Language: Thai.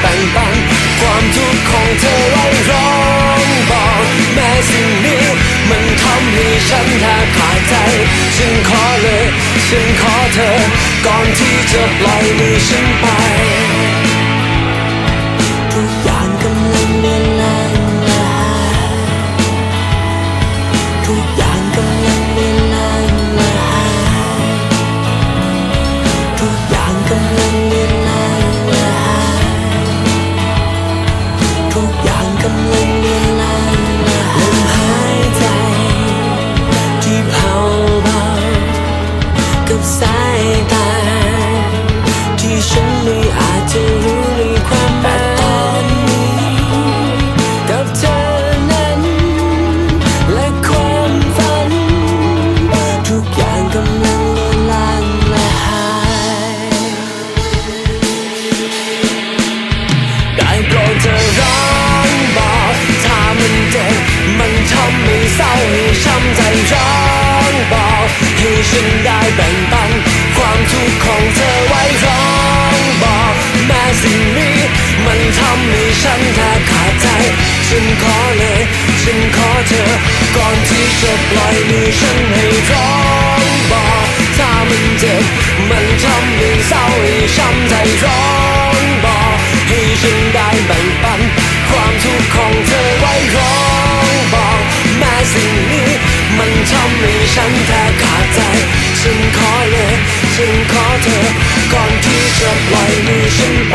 แบ่งปันความทุกข์ของเธอไว้ร้องบอกแม้สิ่งนี้มันทำให้ฉันแทบขาดใจ ฉันขอเลย ฉันขอเธอ ก่อนที่จะปล่อยมือฉันไป ฉันถ้าขาดใจ ฉันขอเลย ฉันขอเธอ ก่อนที่จะปล่อยมือฉันให้ร้องบอกถ้ามันเจ็บ มันทำให้เศร้าให้ช้ำใจร้องบอกให้ฉันได้แบ่งปัน ความทุกข์ของเธอไว้ร้องบอกแม้สิ่งนี้ มันทำให้ฉันแทบขาดใจ ฉันขอเลย ฉันขอเธอ ก่อนที่จะปล่อยมือฉันไป